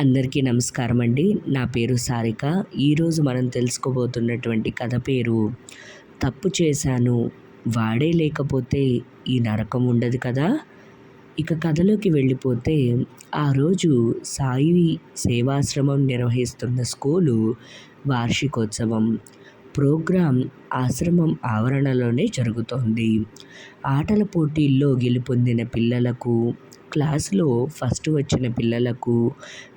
అందరికీ నమస్కారం అండి. నా పేరు సారిక. ఈరోజు మనం తెలుసుకోబోతున్నటువంటి కథ పేరు తప్పు చేశాను వాడే లేకపోతే ఈ నరకం ఉండదు కదా? ఇక కథలోకి వెళ్ళిపోతే ఆ రోజు సాయి సేవాశ్రమం నిర్వహిస్తున్న స్కూలు వార్షికోత్సవం. ప్రోగ్రాం ఆశ్రమం ఆవరణలోనే జరుగుతోంది. ఆటల పోటీల్లో గెలుపొందిన పిల్లలకు క్లాసులో ఫస్ట్ వచ్చిన పిల్లలకు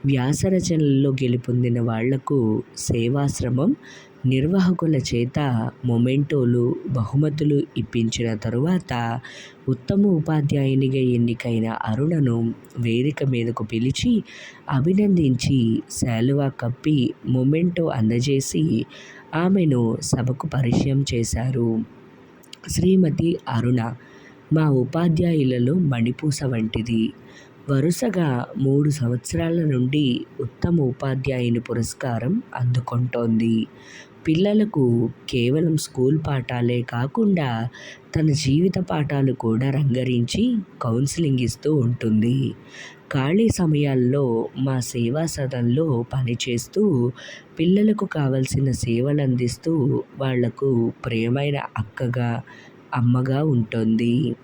వ్యాసరచనల్లో గెలుపొందిన వాళ్ళకు సేవాశ్రమం నిర్వాహకుల చేత మొమెంటోలు బహుమతులు ఇప్పించిన తరువాత ఉత్తమ ఉపాధ్యాయునిగా ఎన్నికైన అరుణను వేదిక మీదకు పిలిచి అభినందించి శాలువా కప్పి మొమెంటో అందజేసి ఆమెను సభకు పరిచయం చేశారు. శ్రీమతి అరుణ మా ఉపాధ్యాయులలో మణిపూస వంటిది. వరుసగా మూడు సంవత్సరాల నుండి ఉత్తమ ఉపాధ్యాయుని పురస్కారం అందుకుంటోంది. పిల్లలకు కేవలం స్కూల్ పాఠాలే కాకుండా తన జీవిత పాఠాలు కూడా రంగరించి కౌన్సిలింగ్ ఇస్తూ ఉంటుంది. ఖాళీ సమయాల్లో మా సేవా సదన్లో పనిచేస్తూ పిల్లలకు కావలసిన సేవలు అందిస్తూ వాళ్ళకు ప్రియమైన అక్కగా అమ్మగా ఉంటుంది.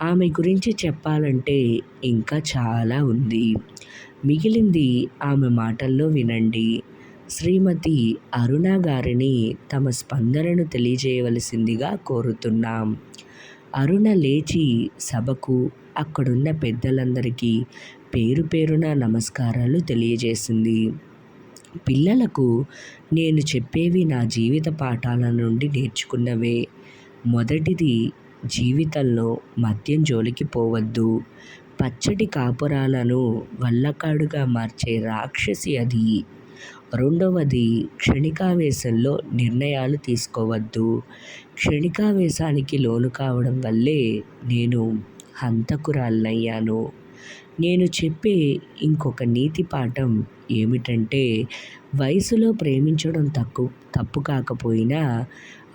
ఆమె గురించి చెప్పాలంటే ఇంకా చాలా ఉంది. మిగిలింది ఆమె మాటల్లో వినండి. శ్రీమతి అరుణ గారిని తమ స్పందనను తెలియజేయవలసిందిగా కోరుతున్నాం. అరుణ లేచి సభకు అక్కడున్న పెద్దలందరికీ పేరు పేరున నమస్కారాలు తెలియజేసింది. పిల్లలకు నేను చెప్పేవి నా జీవిత పాఠాల నుండి నేర్చుకున్నవే. మొదటిది జీవితంలో మద్యం జోలికి పోవద్దు. పచ్చటి కాపురాలను వల్లకాడుగా మార్చే రాక్షసి అది. రెండవది క్షణికావేశంలో నిర్ణయాలు తీసుకోవద్దు. క్షణికావేశానికి లోను కావడం వల్లే నేను హంతకురాలనయ్యాను. నేను చెప్పే ఇంకొక నీతి పాఠం ఏమిటంటే వయసులో ప్రేమించడం తక్కు తప్పు కాకపోయినా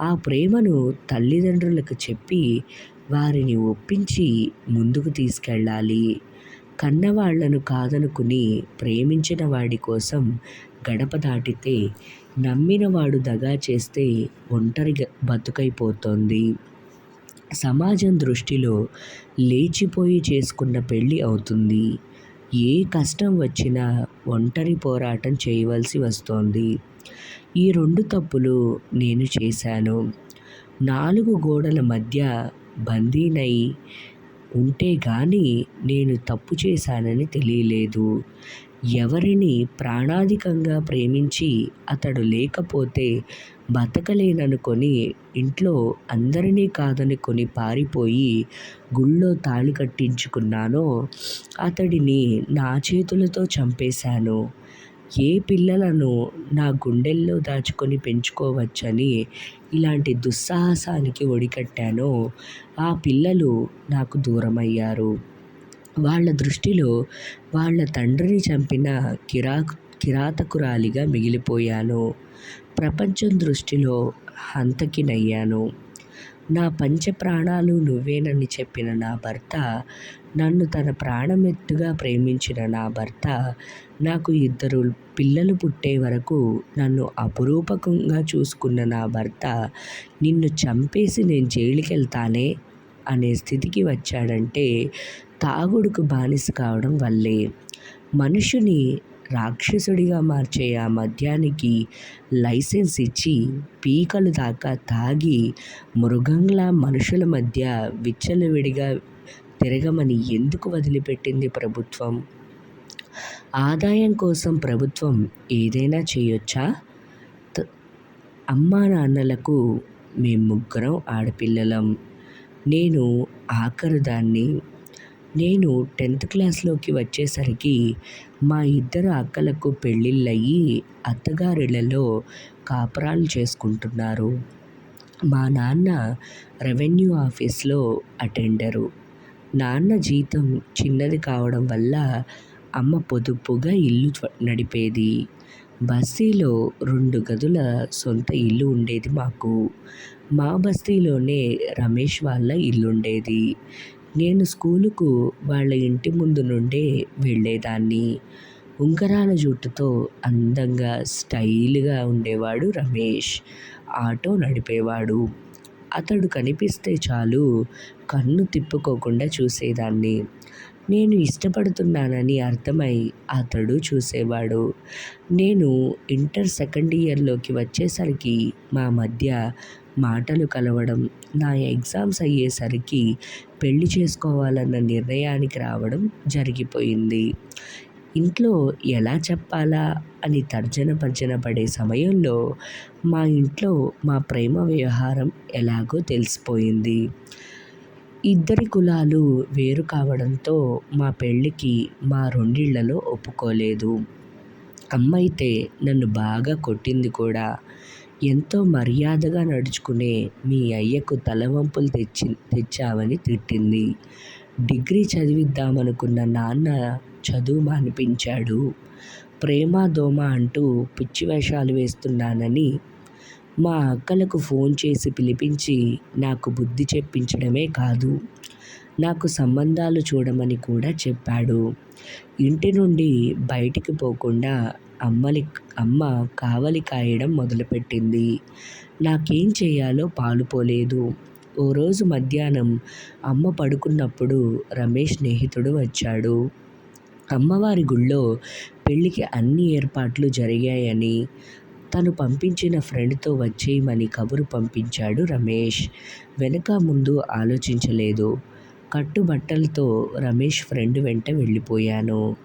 ఆ ప్రేమను తల్లిదండ్రులకు చెప్పి వారిని ఒప్పించి ముందుకు తీసుకెళ్ళాలి. కన్నవాళ్ళను కాదనుకుని ప్రేమించిన వాడి కోసం గడప దాటితే నమ్మినవాడు దగా చేస్తే ఒంటరిగా బతుకైపోతోంది. సమాజం దృష్టిలో లేచిపోయి చేసుకున్న పెళ్ళి అవుతుంది. ఏ కష్టం వచ్చినా ఒంటరి పోరాటం చేయవలసి వస్తోంది. ఈ రెండు తప్పులు నేను చేశాను. నాలుగు గోడల మధ్య బందీనై ఉంటే కానీ నేను తప్పు చేశానని తెలియలేదు. ఎవరిని ప్రాణాధికంగా ప్రేమించి అతడు లేకపోతే బతకలేననుకొని ఇంట్లో అందరినీ కాదనుకొని పారిపోయి గుళ్ళో తాళి కట్టించుకున్నానో అతడిని నా చేతులతో చంపేశాను. ఏ పిల్లలను నా గుండెల్లో దాచుకొని పెంచుకోవచ్చని ఇలాంటి దుస్సాహసానికి ఒడికట్టానో ఆ పిల్లలు నాకు దూరమయ్యారు. వాళ్ళ దృష్టిలో వాళ్ళ తండ్రిని చంపిన కిరా కిరాతకురాలిగా మిగిలిపోయాను. ప్రపంచం దృష్టిలో హంతకినయ్యాను. నా పంచ ప్రాణాలు నువ్వేనని చెప్పిన నా భర్త నన్ను తన ప్రాణమెత్తుగా ప్రేమించిన నా భర్త నాకు ఇద్దరు పిల్లలు పుట్టే వరకు నన్ను అపురూపకంగా చూసుకున్న నా భర్త నిన్ను చంపేసి నేను జైలుకెళ్తానే అనే స్థితికి వచ్చాడంటే తాగుడుకు బానిస కావడం వల్లే మనుషుని రాక్షసుడిగా మార్చే ఆ మద్యానికి లైసెన్స్ ఇచ్చి పీకలు దాకా తాగి మృగంలా మనుషుల మధ్య విచ్చలవిడిగా తిరగమని ఎందుకు వదిలిపెట్టింది ప్రభుత్వం? ఆదాయం కోసం ప్రభుత్వం ఏదైనా చేయొచ్చా? అమ్మా నాన్నలకు మేము ముగ్గురం ఆడపిల్లలం. నేను ఆఖరుదాన్ని నేను టెన్త్ క్లాస్లోకి వచ్చేసరికి మా ఇద్దరు అక్కలకు పెళ్ళిళ్ళయ్యి అత్తగారిళ్ళలో కాపురాలు చేసుకుంటున్నారు. మా నాన్న రెవెన్యూ ఆఫీస్లో అటెండరు. నాన్న జీతం చిన్నది కావడం వల్ల అమ్మ పొదుపుగా ఇల్లు నడిపేది. బస్తీలో రెండు గదుల సొంత ఇల్లు ఉండేది మాకు. మా బస్తీలోనే రమేష్ వాళ్ళ ఇల్లు ఉండేది నేను స్కూలుకు వాళ్ళ ఇంటి ముందు నుండే వెళ్ళేదాన్ని. ఉంగరాల జుట్టుతో అందంగా స్టైల్గా ఉండేవాడు రమేష్. ఆటో నడిపేవాడు. అతడు కనిపిస్తే చాలు కన్ను తిప్పుకోకుండా చూసేదాన్ని. నేను ఇష్టపడుతున్నానని అర్థమై అతడు చూసేవాడు. నేను ఇంటర్ సెకండ్ ఇయర్లోకి వచ్చేసరికి మా మధ్య మాటలు కలవడం నా ఎగ్జామ్స్ అయ్యేసరికి పెళ్ళి చేసుకోవాలన్న నిర్ణయానికి రావడం జరిగిపోయింది. ఇంట్లో ఎలా చెప్పాలా అని తర్జన భర్జన పడే సమయంలో మా ఇంట్లో మా ప్రేమ వ్యవహారం ఎలాగో తెలిసిపోయింది. ఇద్దరి కులాలు వేరు కావడంతో మా పెళ్ళికి మా రెండిళ్ళలో ఒప్పుకోలేదు. అమ్మ అయితే నన్ను బాగా కొట్టింది కూడా. ఎంతో మర్యాదగా నడుచుకునే మీ అయ్యకు తలవంపులు తెచ్చి తెచ్చావని తిట్టింది. డిగ్రీ చదివిద్దామనుకున్న నాన్న చదువు మానిపించాడు ప్రేమ దోమ అంటూ పిచ్చి వేషాలు వేస్తున్నానని మా అక్కలకు ఫోన్ చేసి పిలిపించి నాకు బుద్ధి చెప్పించడమే కాదు నాకు సంబంధాలు చూడమని కూడా చెప్పాడు. ఇంటి నుండి బయటికి పోకుండా అమ్మలి అమ్మ కావలి కాయడం మొదలుపెట్టింది. నాకేం చేయాలో పాలుపోలేదు ఓ రోజు మధ్యాహ్నం అమ్మ పడుకున్నప్పుడు రమేష్ స్నేహితుడు వచ్చాడు. అమ్మవారి గుళ్ళో పెళ్ళికి అన్ని ఏర్పాట్లు జరిగాయని తను పంపించిన ఫ్రెండ్తో వచ్చేయమని కబురు పంపించాడు రమేష్. వెనక ముందు ఆలోచించలేదు. కట్టుబట్టలతో రమేష్ ఫ్రెండ్ వెంట వెళ్ళిపోయాను.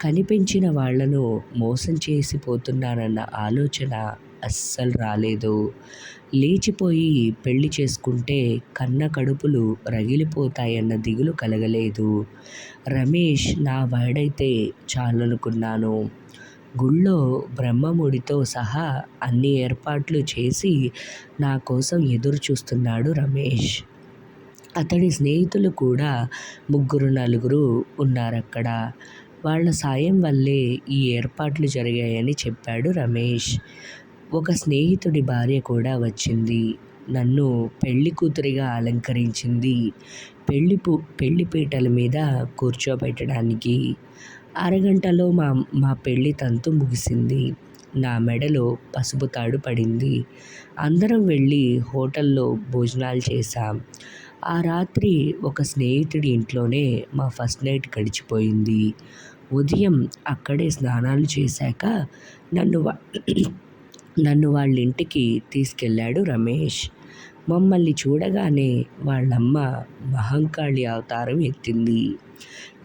కనిపించిన వాళ్ళను మోసం చేసిపోతున్నానన్న ఆలోచన అస్సలు రాలేదు. లేచిపోయి పెళ్ళి చేసుకుంటే కన్న కడుపులు రగిలిపోతాయన్న దిగులు కలగలేదు. రమేష్ నా వాడైతే చాలనుకున్నాను. గుళ్ళో బ్రహ్మముడితో సహా అన్ని ఏర్పాట్లు చేసి నా కోసం ఎదురు చూస్తున్నాడు రమేష్. అతడి స్నేహితులు కూడా ముగ్గురు నలుగురు ఉన్నారక్కడ. వాళ్ళ సాయం వల్లే ఈ ఏర్పాట్లు జరిగాయని చెప్పాడు రమేష్. ఒక స్నేహితుడి భార్య కూడా వచ్చింది. నన్ను పెళ్ళి కూతురిగా అలంకరించింది. పెళ్ళి పూ పెళ్ళి పీటల మీద కూర్చోబెట్టడానికి అరగంటలో మా మా పెళ్ళి తంతు ముగిసింది. నా మెడలో పసుపు తాడు పడింది. అందరం వెళ్ళి హోటల్లో భోజనాలు చేశాం. ఆ రాత్రి ఒక స్నేహితుడి ఇంట్లోనే మా ఫస్ట్ నైట్ గడిచిపోయింది. ఉదయం అక్కడే స్నానాలు చేశాక నన్ను నన్ను వాళ్ళ ఇంటికి తీసుకెళ్ళాడు రమేష్. మమ్మల్ని చూడగానే వాళ్ళమ్మ మహంకాళి అవతారం ఎత్తింది.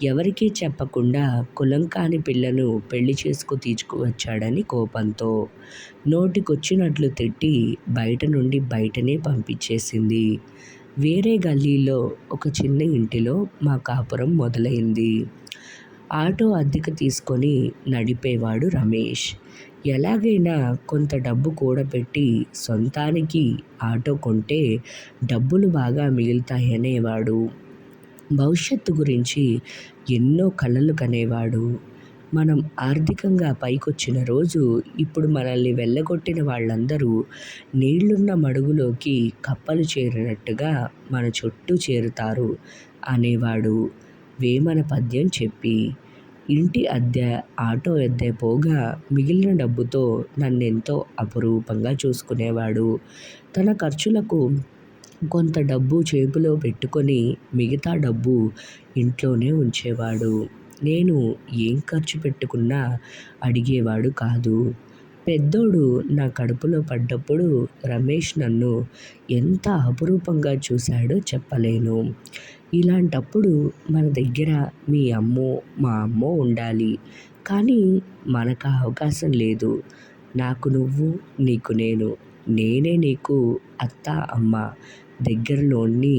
ఎవరికీ చెప్పకుండా కులం కాని పిల్లను పెళ్ళి చేసుకు తీసుకువచ్చాడని కోపంతో నోటికొచ్చినట్లు తిట్టి బయట నుండి బయటనే పంపించేసింది. వేరే గల్లీలో ఒక చిన్న ఇంటిలో మా కాపురం మొదలైంది. ఆటో అద్దెకు తీసుకొని నడిపేవాడు రమేష్. ఎలాగైనా కొంత డబ్బు కూడబెట్టి సొంతానికి ఆటో కొంటే డబ్బులు బాగా మిగులుతాయనేవాడు. భవిష్యత్తు గురించి ఎన్నో కళలు కనేవాడు. మనం ఆర్థికంగా పైకొచ్చిన రోజు ఇప్పుడు మనల్ని వెళ్ళగొట్టిన వాళ్ళందరూ నీళ్ళున్న మడుగులోకి కప్పలు చేరినట్టుగా మన చుట్టూ చేరుతారు అనేవాడు. వేమన పద్యం చెప్పి ఇంటి అద్దె ఆటో అద్దె పోగా మిగిలిన డబ్బుతో నన్నెంతో అపురూపంగా చూసుకునేవాడు. తన ఖర్చులకు కొంత డబ్బు చేతిలో పెట్టుకొని మిగతా డబ్బు ఇంట్లోనే ఉంచేవాడు. నేను ఏం ఖర్చు పెట్టుకున్నా అడిగేవాడు కాదు. పెద్దోడు నా కడుపులో పడ్డప్పుడు రమేష్ నన్ను ఎంత అపురూపంగా చూశాడో చెప్పలేను. ఇలాంటప్పుడు మన దగ్గర మీ అమ్మో మా అమ్మో ఉండాలి. కానీ మనకు అవకాశం లేదు. నాకు నువ్వు నీకు నేను. నేనే నీకు అత్త అమ్మ దగ్గరలోని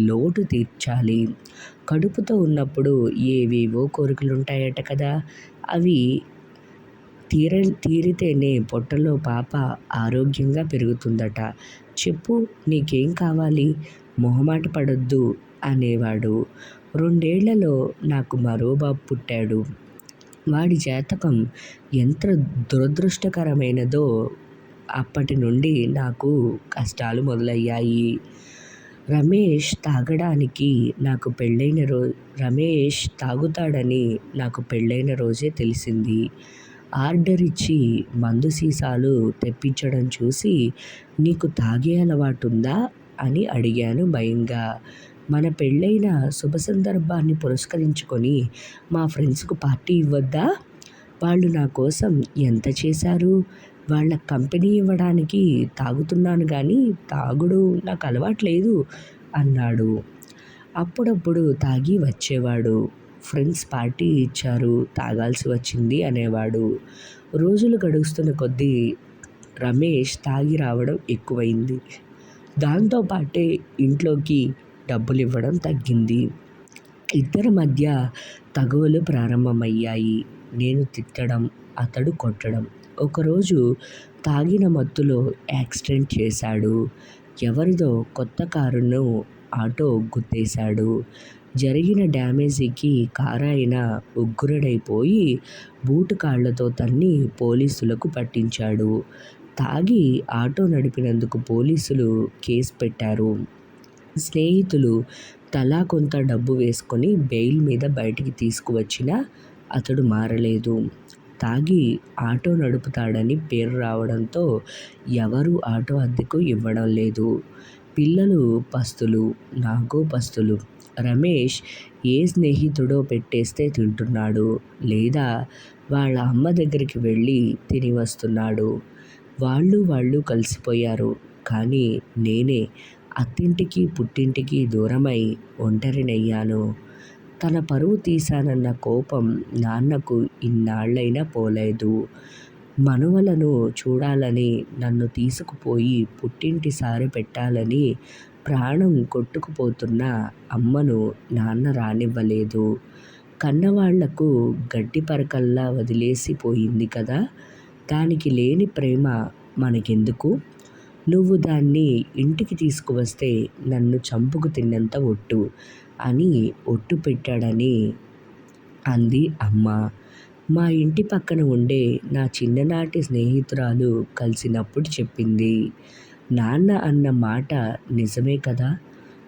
లోటు తీర్చాలి. కడుపుతో ఉన్నప్పుడు ఏవేవో కోరికలు ఉంటాయట కదా. అవి తీర తీరితేనే పొట్టలో పాప ఆరోగ్యంగా పెరుగుతుందట. చెప్పు నీకేం కావాలి? మొహమాట పడొద్దు అనేవాడు. రెండేళ్ళలో నాకు మరో బాబు పుట్టాడు. వాడి జాతకం ఎంత దురదృష్టకరమైనదో అప్పటి నుండి నాకు కష్టాలు మొదలయ్యాయి. రమేష్ తాగడానికి నాకు పెళ్ళైన రో రమేష్ తాగుతాడని నాకు పెళ్ళైన రోజే తెలిసింది. ఆర్డర్ ఇచ్చి మందు సీసాలు తెప్పించడం చూసి నీకు తాగే అలవాటుందా? అని అడిగాను భయంగా. మన పెళ్ళైన శుభ సందర్భాన్ని పురస్కరించుకొని మా ఫ్రెండ్స్కు పార్టీ ఇవ్వద్దా? వాళ్ళు నా కోసం ఎంత చేశారు? వాళ్ళ కంపెనీ ఇవ్వడానికి తాగుతున్నాను కానీ తాగుడు నాకు అలవాట్లేదు అన్నాడు. అప్పుడప్పుడు తాగి వచ్చేవాడు. ఫ్రెండ్స్ పార్టీ ఇచ్చారు తాగాల్సి వచ్చింది అనేవాడు. రోజులు గడుస్తున్న కొద్దీ రమేష్ తాగి రావడం ఎక్కువైంది. దాంతోపాటే ఇంట్లోకి డబ్బులు ఇవ్వడం తగ్గింది. ఇద్దరి మధ్య తగువలు ప్రారంభమయ్యాయి. నేను తిట్టడం అతడు కొట్టడం. ఒకరోజు తాగిన మత్తులో యాక్సిడెంట్ చేశాడు. ఎవరిదో కొత్త కారును ఆటో గుద్దేశాడు. జరిగిన డ్యామేజీకి కారాయన ఉగ్రుడైపోయి బూటు కాళ్ళతో తన్ని పోలీసులకు పట్టించాడు. తాగి ఆటో నడిపినందుకు పోలీసులు కేసు పెట్టారు. స్నేహితులు తలా కొంత డబ్బు వేసుకొని బెయిల్ మీద బయటికి తీసుకువచ్చినా అతడు మారలేదు. తాగి ఆటో నడుపుతాడని పేరు రావడంతో ఎవరు ఆటో అద్దెకు ఇవ్వడం లేదు. పిల్లలు పస్తులు నాకు పస్తులు. రమేష్ ఏ స్నేహితుడో పెట్టేస్తే తింటున్నాడు లేదా వాళ్ళ అమ్మ దగ్గరికి వెళ్ళి తిని వస్తున్నాడు. వాళ్ళు వాళ్ళు కలిసిపోయారు. కానీ నేనే అత్తింటికి పుట్టింటికి దూరమై ఒంటరినయ్యాను. తన పరువు తీశానన్న కోపం నాన్నకు ఇన్నాళ్ళైనా పోలేదు. మనవలను చూడాలని నన్ను తీసుకుపోయి పుట్టింటి సారి పెట్టాలని ప్రాణం కొట్టుకుపోతున్న అమ్మను నాన్న రానివ్వలేదు. కన్నవాళ్ళకు గడ్డి పరకల్లా వదిలేసిపోయింది కదా? దానికి లేని ప్రేమ మనకెందుకు? నువ్వు దాన్ని ఇంటికి తీసుకువస్తే నన్ను చంపుకు తిన్నంత ఒట్టు అని ఒట్టు పెట్టాడని అంది అమ్మ. మా ఇంటి పక్కన ఉండే నా చిన్ననాటి స్నేహితురాలు కలిసినప్పుడు చెప్పింది. నాన్న అన్న మాట నిజమే కదా?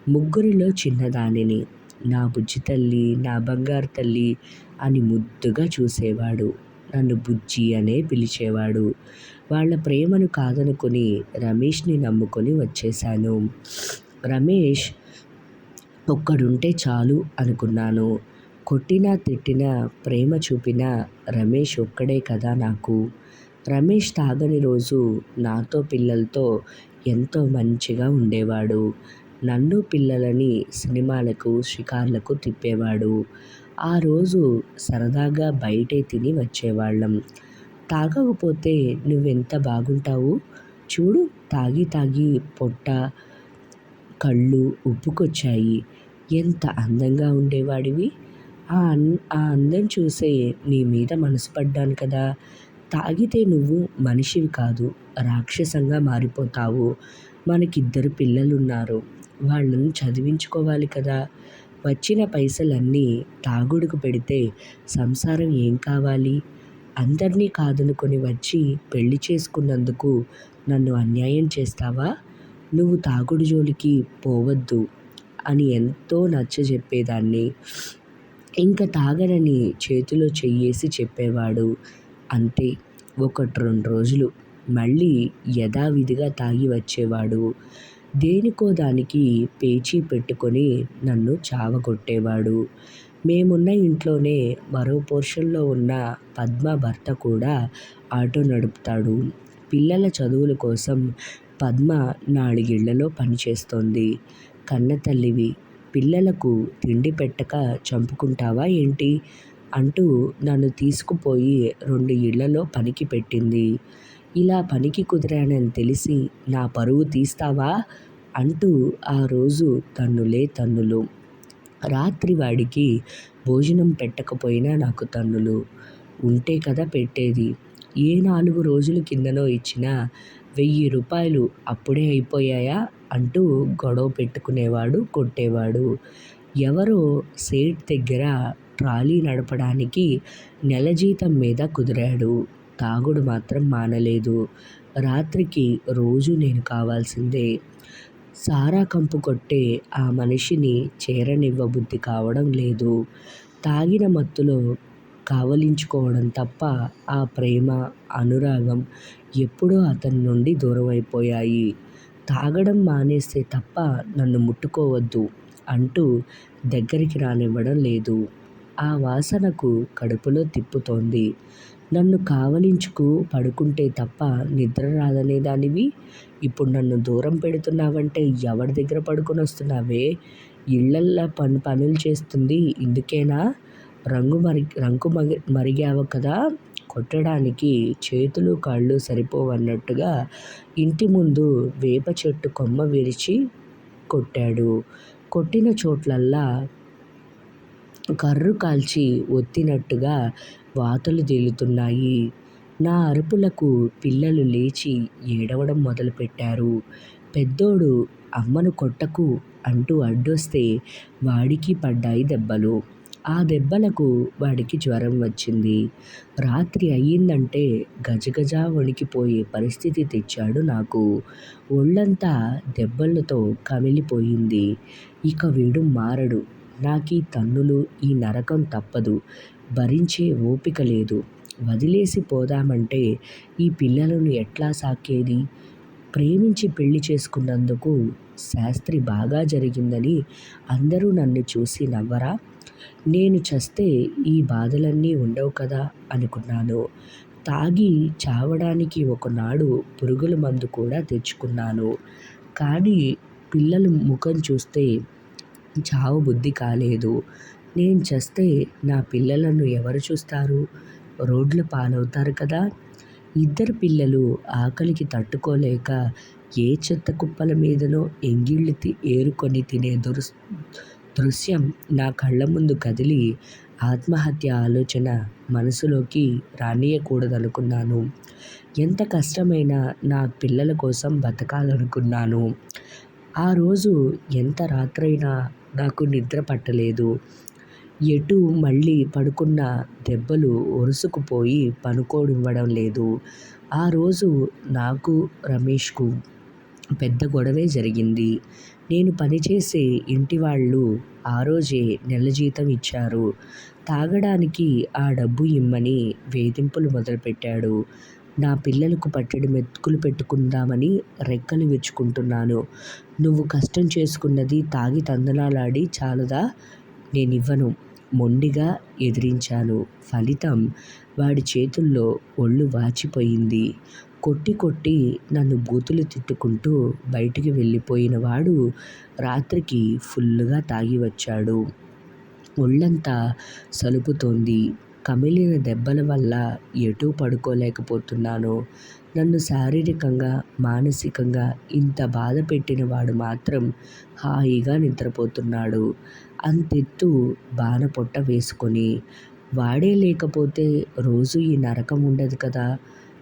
ముగ్గురిలో చిన్నదానిని. నా బుజ్జి తల్లి నా బంగారు తల్లి అని ముద్దుగా చూసేవాడు. నన్ను బుజ్జి అనే పిలిచేవాడు. వాళ్ళ ప్రేమను కాదనుకొని రమేష్ని నమ్ముకొని వచ్చేశాను. రమేష్ ఒక్కడుంటే చాలు అనుకున్నాను. కొట్టినా తిట్టినా ప్రేమ చూపిన రమేష్ ఒక్కడే కదా నాకు. రమేష్ తాగని రోజు నాతో పిల్లలతో ఎంతో మంచిగా ఉండేవాడు. నన్ను పిల్లలని సినిమాలకు షికార్లకు తిప్పేవాడు. ఆ రోజు సరదాగా బయటే తిని వచ్చేవాళ్ళం. తాగకపోతే నువ్వెంత బాగుంటావు? చూడు తాగి తాగి పొట్ట కళ్ళు ఉప్పుకొచ్చాయి. ఎంత అందంగా ఉండేవాడివి. ఆ అన్ ఆ అందం చూసే నీ మీద మనసు పడ్డాను కదా. తాగితే నువ్వు మనిషివి కాదు రాక్షసంగా మారిపోతావు. మనకిద్దరు పిల్లలున్నారు. వాళ్ళను చదివించుకోవాలి కదా. వచ్చిన పైసలన్నీ తాగుడుకు పెడితే సంసారం ఏం కావాలి? అందరినీ కాదనుకొని వచ్చి పెళ్ళి చేసుకున్నందుకు నన్ను అన్యాయం చేస్తావా? నువ్వు తాగుడు జోలికి పోవద్దు అని ఎంతో నచ్చజెప్పేదాన్ని ఇంకా తాగనని చేతిలో చెయ్యేసి చెప్పేవాడు. అంతే ఒకటి రెండు రోజులు. మళ్ళీ యథావిధిగా తాగి వచ్చేవాడు. దేనికో దానికి పేచీ పెట్టుకొని నన్ను చావగొట్టేవాడు. మేమున్న ఇంట్లోనే మరో పోర్షన్లో ఉన్న పద్మ భర్త కూడా ఆటో నడుపుతాడు. పిల్లల చదువుల కోసం పద్మ నాలుగిళ్ళలో పనిచేస్తోంది. కన్నతల్లివి పిల్లలకు తిండి పెట్టక చంపుకుంటావా ఏంటి? అంటూ నన్ను తీసుకుపోయి రెండు ఇళ్ళలో పనికి పెట్టింది. ఇలా పనికి కుదిరానని తెలిసి నా పరువు తీస్తావా? అంటూ ఆ రోజు తన్నులే తన్నులు. రాత్రి వాడికి భోజనం పెట్టకపోయినా నాకు తన్నులు. ఉంటే కదా పెట్టేది. ఏ నాలుగు రోజుల కిందనో ఇచ్చిన వెయ్యి రూపాయలు అప్పుడే అయిపోయాయా అంటూ గొడవ పెట్టుకునేవాడు కొట్టేవాడు. ఎవరో సేట్ దగ్గర ట్రాలీ నడపడానికి నెల జీతం మీద కుదిరాడు. తాగుడు మాత్రం మానలేదు. రాత్రికి రోజు నేను కావాల్సిందే. సారా కంపు కొట్టే ఆ మనిషిని చేరనివ్వబుద్ధి కావడం లేదు. తాగిన మత్తులో కావలించుకోవడం తప్ప ఆ ప్రేమ, అనురాగం ఎప్పుడో అతని నుండి దూరమైపోయాయి. తాగడం మానేస్తే తప్ప నన్ను ముట్టుకోవద్దు అంటూ దగ్గరికి రానివ్వడం లేదు. ఆ వాసనకు కడుపులో తిప్పుతోంది. నన్ను కావలించుకు పడుకుంటే తప్ప నిద్ర రాదనేదానివి, ఇప్పుడు నన్ను దూరం పెడుతున్నావంటే ఎవరి దగ్గర పడుకొని వస్తున్నావే ఇళ్ళల్లో పని పనులు చేస్తుంది ఇందుకేనా? రంగు మరి రంగు మరి మరిగావు కదా కొట్టడానికి చేతులు కాళ్ళు సరిపోవన్నట్టుగా ఇంటి ముందు వేప చెట్టు కొమ్మ విరిచి కొట్టాడు. కొట్టిన చోట్లల్లా కర్రు కాల్చి ఒత్తినట్టుగా వాతలు తేలుతున్నాయి. నా అరుపులకు పిల్లలు లేచి ఏడవడం మొదలుపెట్టారు. పెద్దోడు అమ్మను కొట్టకు అంటూ అడ్డొస్తే వాడికి పడ్డాయి దెబ్బలు. ఆ దెబ్బలకు వాడికి జ్వరం వచ్చింది. రాత్రి అయ్యిందంటే గజగజ వణికిపోయే పరిస్థితి తెచ్చాడు నాకు. ఒళ్ళంతా దెబ్బలతో కమిలిపోయింది. ఇక వీడు మారడు. నాకు ఈ తన్నులు, ఈ నరకం తప్పదు. భరించే ఓపిక లేదు. వదిలేసి పోదామంటే ఈ పిల్లలను ఎట్లా సాకేది? ప్రేమించి పెళ్ళి చేసుకున్నందుకు శాస్త్రి బాగా జరిగిందని అందరూ నన్ను చూసి నవ్వరా? నేను చస్తే ఈ బాధలన్నీ ఉండవు కదా అనుకున్నాను. తాగి చావడానికి ఒకనాడు పురుగుల మందు కూడా తెచ్చుకున్నాను. కానీ పిల్లల ముఖం చూస్తే చావు బుద్ధి కాలేదు. నేను చస్తే నా పిల్లలను ఎవరు చూస్తారు? రోడ్ల పాలవుతారు కదా! ఇద్దరు పిల్లలు ఆకలికి తట్టుకోలేక ఏ చెత్త కుప్పల మీదనో ఎంగిళ్ళు ఏరుకొని తినే దృశ్యం నా కళ్ళ ముందు కదిలి ఆత్మహత్య ఆలోచన మనసులోకి రానియకూడదనుకున్నాను ఎంత కష్టమైనా నా పిల్లల కోసం బతకాలనుకున్నాను. ఆ రోజు ఎంత రాత్రైనా నాకు నిద్ర పట్టలేదు. ఎటు మళ్ళీ పడుకున్న దెబ్బలు ఒరుసుకుపోయి పనుకోనివ్వడం లేదు. ఆ రోజు నాకు రమేష్కు పెద్ద గొడవే జరిగింది. నేను పనిచేసే రోజే నెల జీతం ఇచ్చారు. తాగడానికి ఆ డబ్బు ఇమ్మని వేధింపులు మొదలుపెట్టాడు. నా పిల్లలకు పట్టడి మెతుకులు పెట్టుకుందామని రెక్కలు విరుచుకుంటున్నాను. నువ్వు కష్టం చేసుకున్నది తాగి తందనాలాడి చాలదా? నేనివ్వను మొండిగా ఎదిరించాను. ఫలితం వాడి చేతుల్లో ఒళ్ళు వాచిపోయింది. కొట్టి కొట్టి నన్ను బూతులు తిట్టుకుంటూ బయటికి వెళ్ళిపోయిన వాడు రాత్రికి ఫుల్లుగా తాగి వచ్చాడు. ఒళ్ళంతా సలుపుతోంది. కమిలిన దెబ్బల వల్ల ఎటూ పడుకోలేకపోతున్నాను. నన్ను శారీరకంగా, మానసికంగా ఇంత బాధపెట్టిన వాడు మాత్రం హాయిగా నిద్రపోతున్నాడు. అంతెత్తు బాణపొట్ట వేసుకొని. వాడే లేకపోతే రోజు ఈ నరకం ఉండదు కదా!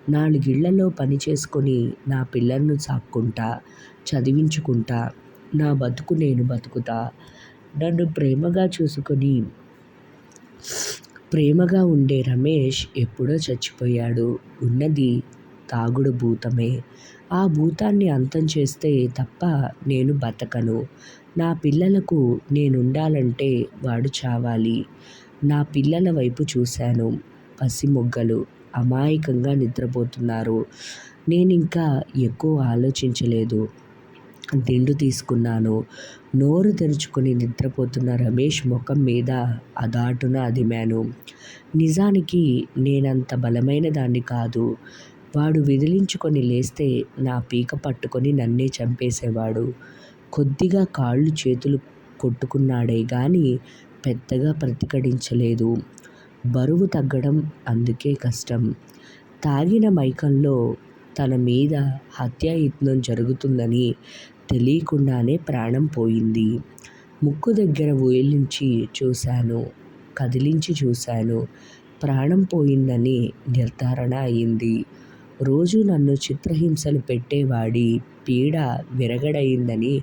నాలుగిళ్ళలో పని చేసుకొని నా పిల్లలను సాక్కుంటా, చదివించుకుంటా నా బతుకు నేను బతుకుతా. నన్ను ప్రేమగా చూసుకొని, ప్రేమగా ఉండే రమేష్ ఎప్పుడో చచ్చిపోయాడు. ఉన్నది తాగుడు భూతమే. ఆ భూతాన్ని అంతం చేస్తే తప్ప నేను బతకను. నా పిల్లలకు నేనుండాలంటే వాడు చావాలి. నా పిల్లల వైపు చూశాను. పసిమొగ్గలు అమాయకంగా నిద్రపోతున్నారు. నేనింకా ఎక్కువ ఆలోచించలేదు. దిండు తీసుకున్నాను. నోరు తెరుచుకొని నిద్రపోతున్న రమేష్ ముఖం మీద అదాటున అదిమాను. నిజానికి నేనంత బలమైన దాన్ని కాదు. వాడు విదిలించుకొని లేస్తే నా పీక పట్టుకొని నన్నే చంపేసేవాడు. కొద్దిగా కాళ్ళు చేతులు కొట్టుకున్నాడే కానీ పెద్దగా ప్రతిఘటించలేదు. బరువు తగ్గడం అందుకే కష్టం. తాగిన మైకంలో తన మీద హత్యాయత్నం జరుగుతుందని తెలియకుండానే ప్రాణం పోయింది. ముక్కు దగ్గర వేలించి చూశాను. కదిలించి చూశాను. ప్రాణం పోయిందని నిర్ధారణ అయింది. రోజూ నన్ను చిత్రహింసలు పెట్టేవాడి పీడ విరగడయిందని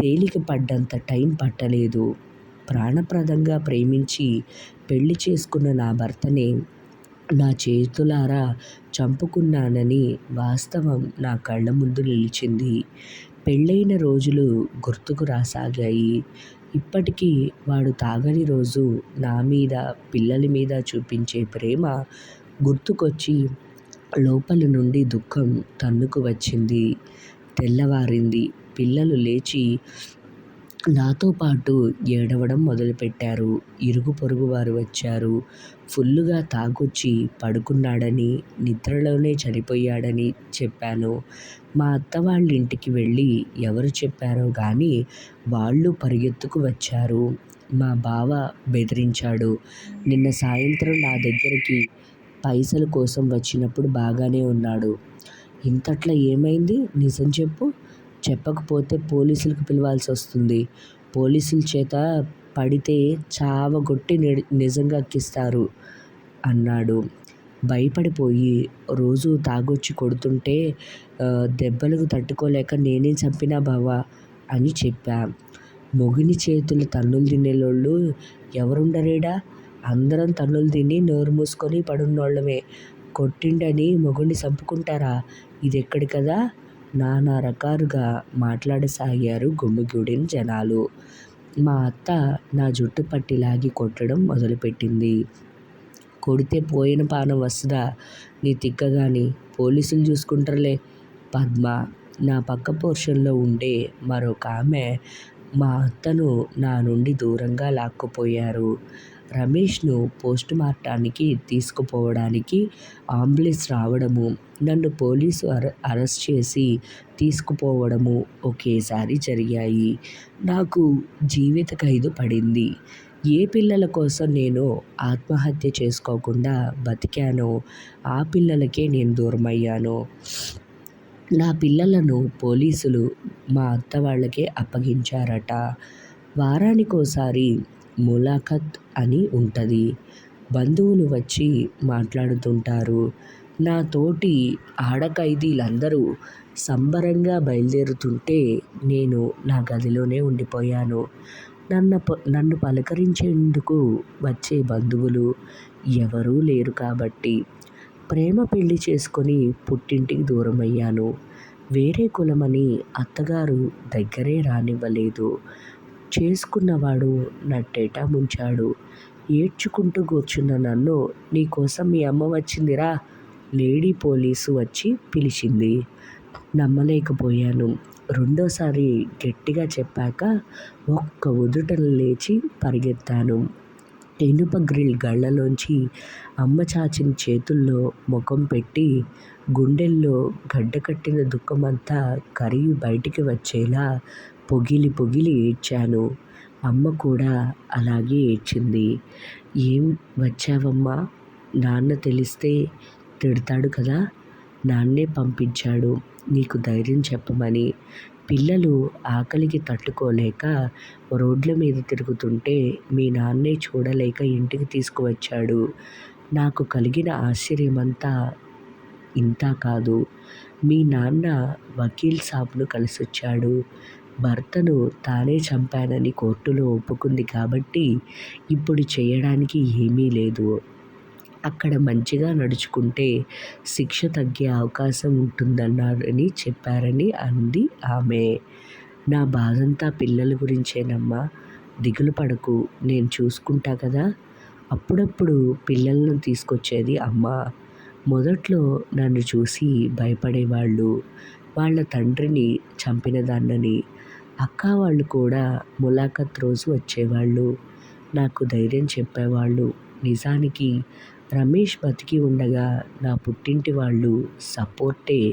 తేలిక పడ్డంత టైం పట్టలేదు. ప్రాణప్రదంగా ప్రేమించి పెళ్ళి చేసుకున్న నా భర్తనే నా చేతులారా చంపుకున్నానని వాస్తవం నా కళ్ళ ముందు నిలిచింది. పెళ్ళైన రోజులు గుర్తుకు రాసాగాయి ఇప్పటికీ వాడు తాగని రోజు నా మీద పిల్లల మీద చూపించే ప్రేమ గుర్తుకొచ్చి లోపలి నుండి దుఃఖం తన్నుకు వచ్చింది తెల్లవారింది. పిల్లలు లేచి నాతో పాటు ఏడవడం మొదలుపెట్టారు. ఇరుగు పొరుగు వారు వచ్చారు. ఫుల్లుగా తాగొచ్చి పడుకున్నాడని నిద్రలోనే చనిపోయాడని చెప్పాను. మా అత్త వాళ్ళ ఇంటికి వెళ్ళి ఎవరు చెప్పారో కానీ వాళ్ళు పరిగెత్తుకు వచ్చారు. మా బావ బెదిరించాడు నిన్న సాయంత్రం నా దగ్గరికి పైసల కోసం వచ్చినప్పుడు బాగానే ఉన్నాడు. ఇంతట్లా ఏమైంది? నిజం చెప్పు. చెప్పకపోతే పోలీసులకు పిలవాల్సి వస్తుంది. పోలీసుల చేత పడితే చావగొట్టి నిజంగా అక్కిస్తారు అన్నాడు. భయపడిపోయి రోజు తాగొచ్చి కొడుతుంటే దెబ్బలకు తట్టుకోలేక నేనే చంపినా బావా అని చెప్పా. మొగుని చేతులు తన్నులు తినేలోళ్ళు ఎవరుండరేడా? అందరం తన్నులు తిని నోరు మూసుకొని పడున్నోళ్ళమే. కొట్టిండని మొగుడిని చంపుకుంటారా? ఇది ఎక్కడి కదా నానా రకాలుగా మాట్లాడసాగారు గుమ్మిగూడిన జనాలు. మా అత్త నా జుట్టు పట్టి లాగి కొట్టడం మొదలుపెట్టింది. కొడితే పోయిన పానం వస్తుందా? నీ తిక్కగాని పోలీసులు చూసుకుంటారులే. పద్మ నా పక్క పోర్షన్లో ఉండే మరొక ఆమె మా అత్తను నా నుండి దూరంగా లాక్కుపోయారు. రమేష్ను పోస్ట్ మార్టానికి తీసుకుపోవడానికి అంబులెన్స్ రావడము నన్ను పోలీసు అర అరెస్ట్ చేసి తీసుకుపోవడము ఒకేసారి జరిగాయి. నాకు జీవిత ఖైదు పడింది. ఏ పిల్లల కోసం నేను ఆత్మహత్య చేసుకోకుండా బతికానో ఆ పిల్లలకే నేను దూరమయ్యాను? నా పిల్లలను పోలీసులు మా అత్త వాళ్ళకే అప్పగించారట. వారానికోసారి ములాఖత్ అని ఉంటుంది. బంధువులు వచ్చి మాట్లాడుతుంటారు. నా తోటి ఆడ ఖైదీలందరూ సంబరంగా బయలుదేరుతుంటే నేను నా గదిలోనే ఉండిపోయాను. నన్ను నన్ను పలకరించేందుకు వచ్చే బంధువులు ఎవరూ లేరు కాబట్టి ప్రేమ పెళ్ళి చేసుకొని పుట్టింటికి దూరమయ్యాను. వేరే కులమని అత్తగారు దగ్గరే రానివ్వలేదు. చేసుకున్నవాడు నట్టేట ముంచాడు. ఏడ్చుకుంటూ కూర్చున్న నన్ను నీకోసం మీ అమ్మ వచ్చిందిరా లేడీ పోలీసు వచ్చి పిలిచింది. నమ్మలేకపోయాను. రెండోసారి గట్టిగా చెప్పాక ఒక్క ఉదుటను లేచి పరిగెత్తాను. ఇనుప గ్రిల్ గళ్ళలోంచి అమ్మ చాచిన చేతుల్లో ముఖం పెట్టి గుండెల్లో గడ్డకట్టిన దుఃఖమంతా కరిగి బయటికి వచ్చేలా పొగిలి పొగిలి ఏడ్చాను. అమ్మ కూడా అలాగే ఏడ్చింది. ఏం వచ్చావమ్మా? నాన్న తెలిస్తే తిడతాడు కదా? నాన్నే పంపించాడు. నీకు ధైర్యం చెప్పమని. పిల్లలు ఆకలికి తట్టుకోలేక రోడ్ల మీద తిరుగుతుంటే మీ నాన్నే చూడలేక ఇంటికి తీసుకువచ్చాడు. నాకు కలిగిన ఆశ్చర్యమంతా ఇంత కాదు. మీ నాన్న వకీల్ సాబ్ను కలిసొచ్చాడు. భర్తను తానే చంపానని కోర్టులో ఒప్పుకుంది కాబట్టి ఇప్పుడు చేయడానికి ఏమీ లేదు. అక్కడ మంచిగా నడుచుకుంటే శిక్ష తగ్గే అవకాశం ఉంటుందన్నారని చెప్పారని అంది ఆమె. నా బాధంతా పిల్లల గురించేనమ్మా. దిగులు పడకు. నేను చూసుకుంటా కదా. అప్పుడప్పుడు పిల్లలను తీసుకొచ్చేది అమ్మ. మొదట్లో నన్ను చూసి భయపడేవాళ్ళు. వాళ్ళ తండ్రిని చంపినదాన్నని. అక్కా వాళ్ళు కూడా ములాఖత్ రోజు వచ్చేవాళ్ళు. నాకు ధైర్యం చెప్పేవాళ్ళు. నిజానికి రమేష్ బతికి ఉండగా నా పుట్టింటి వాళ్ళు సపోర్టే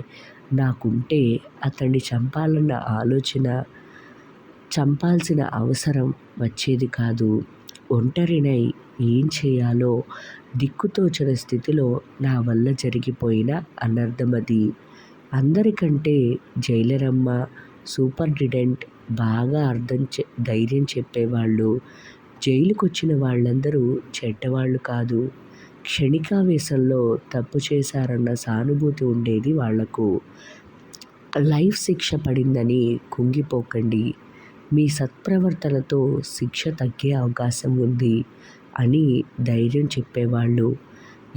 నాకుంటే అతన్ని చంపాలన్న ఆలోచన చంపాల్సిన అవసరం వచ్చేది కాదు. ఒంటరినై ఏం చేయాలో దిక్కుతోచిన స్థితిలో నా వల్ల జరిగిపోయిన అనర్థమది. అందరికంటే జైలరమ్మ సూపరింటెండెంట్ బాగా అర్థం చే ధైర్యం చెప్పేవాళ్ళు. జైలుకు వచ్చిన వాళ్ళందరూ చెడ్డవాళ్ళు కాదు. క్షణికావేశంలో తప్పు చేశారన్న సానుభూతి ఉండేది వాళ్ళకు. లైఫ్ శిక్ష పడిందని కుంగిపోకండి. మీ సత్ప్రవర్తనతో శిక్ష తగ్గే అవకాశం ఉంది అని ధైర్యం చెప్పేవాళ్ళు.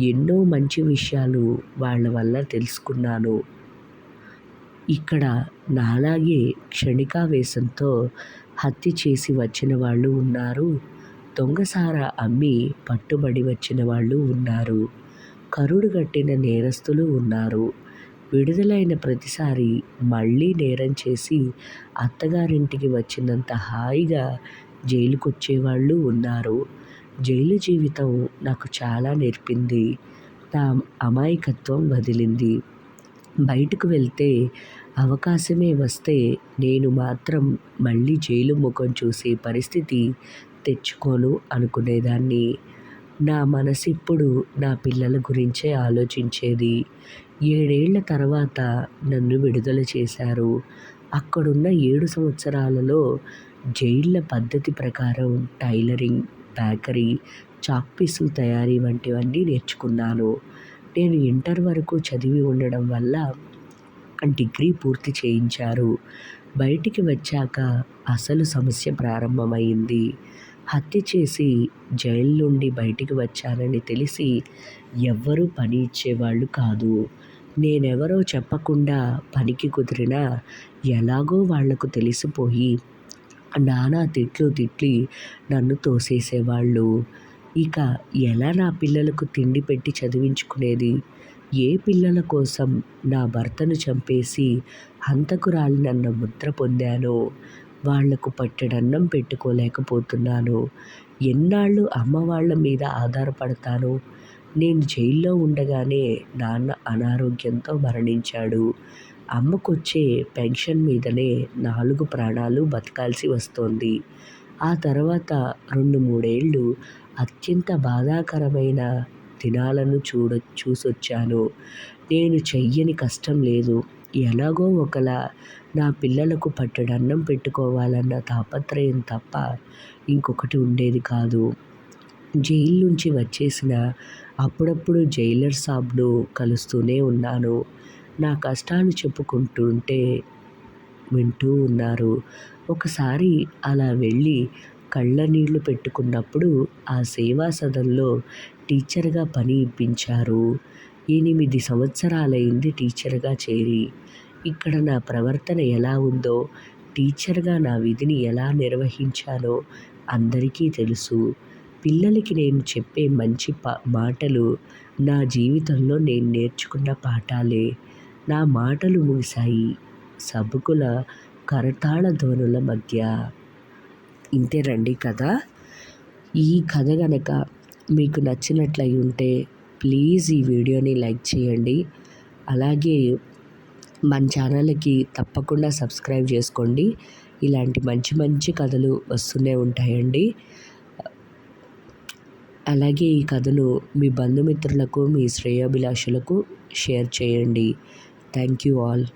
ఎన్నో మంచి విషయాలు వాళ్ళ వల్ల తెలుసుకున్నాను. ఇక్కడ నాలాగే క్షణికావేశంతో హత్య చేసి వచ్చిన వాళ్ళు ఉన్నారు. దొంగసార అమ్మి పట్టుబడి వచ్చిన వాళ్ళు ఉన్నారు. కరుడు కట్టిన నేరస్తులు ఉన్నారు. విడుదలైన ప్రతిసారి మళ్ళీ నేరం చేసి అత్తగారింటికి వచ్చినంత హాయిగా జైలుకొచ్చేవాళ్ళు ఉన్నారు. జైలు జీవితం నాకు చాలా నేర్పింది. నా అమాయకత్వం వదిలింది. బయటకు వెళ్తే అవకాశమే వస్తే నేను మాత్రం మళ్ళీ జైలు ముఖం చూసే పరిస్థితి తెచ్చుకోను అనుకునేదాన్ని. నా మనసు ఇప్పుడు నా పిల్లల గురించే ఆలోచించేది. ఏడేళ్ళ తర్వాత నన్ను విడుదల చేశారు. అక్కడున్న ఏడు సంవత్సరాలలో జైళ్ళ పద్ధతి ప్రకారం టైలరింగ్ బేకరీ చాక్పీసు తయారీ వంటివన్నీ నేర్చుకున్నాను. నేను ఇంటర్ వరకు చదివి ఉండడం వల్ల డిగ్రీ పూర్తి చేయించారు. బయటికి వచ్చాక అసలు సమస్య ప్రారంభమైంది. హత్య చేసి జైలు నుండి బయటికి వచ్చానని తెలిసి ఎవ్వరూ పని ఇచ్చేవాళ్ళు కాదు. నేనెవరో చెప్పకుండా పనికి కుదిరినా ఎలాగో వాళ్ళకు తెలిసిపోయి నానా తిట్లు తిట్టి నన్ను తోసేసేవాళ్ళు. ఇక ఎలా నా పిల్లలకు తిండి పెట్టి చదివించుకునేది? ఏ పిల్లల కోసం నా భర్తను చంపేసి హంతకురాలినన్న ముద్ర పొందానో వాళ్ళకు పట్టెడన్నం పెట్టుకోలేకపోతున్నాను ఎన్నాళ్ళు అమ్మ వాళ్ళ మీద ఆధారపడతాను నేను జైల్లో ఉండగానే నాన్న అనారోగ్యంతో మరణించాడు. అమ్మకొచ్చే పెన్షన్ మీదనే నాలుగు ప్రాణాలు బతకాల్సి వస్తోంది. ఆ తర్వాత రెండు మూడేళ్ళు అత్యంత బాధాకరమైన దినాలను చూడ చూసొచ్చాను. నేను చెయ్యని కష్టం లేదు. ఎలాగో ఒకలా నా పిల్లలకు పట్టెడన్నం పెట్టుకోవాలన్న తాపత్రయం తప్ప ఇంకొకటి ఉండేది కాదు. జైలు నుంచి వచ్చేసిన అప్పుడప్పుడు జైలర్ సాబ్ను కలుస్తూనే ఉన్నాను. నా కష్టాలు చెప్పుకుంటుంటే వింటూ ఉన్నారు. ఒకసారి అలా వెళ్ళి కళ్ళ నీళ్ళు పెట్టుకున్నప్పుడు ఆ సేవా సదన్లో టీచర్గా పని ఇప్పించారు. ఎనిమిది సంవత్సరాలైంది టీచర్గా చేరి. ఇక్కడ నా ప్రవర్తన ఎలా ఉందో టీచర్గా నా విధిని ఎలా నిర్వహించాలో అందరికీ తెలుసు. పిల్లలకి నేను చెప్పే మంచి పా మాటలు నా జీవితంలో నేను నేర్చుకున్న పాఠాలే. నా మాటలు ముగిశాయి. సభకుల కరతాళ ధ్వనుల మధ్య ఇంతేనండి కథ. ఈ కథ కనుక మీకు నచ్చినట్లయి ఉంటే ప్లీజ్ ఈ వీడియోని లైక్ చేయండి. అలాగే మన ఛానల్కి తప్పకుండా సబ్స్క్రైబ్ చేసుకోండి. ఇలాంటి మంచి మంచి కథలు వస్తూనే ఉంటాయండి. అలాగే ఈ కథను మీ బంధుమిత్రులకు మీ శ్రేయాభిలాషులకు షేర్ చేయండి. Thank you all.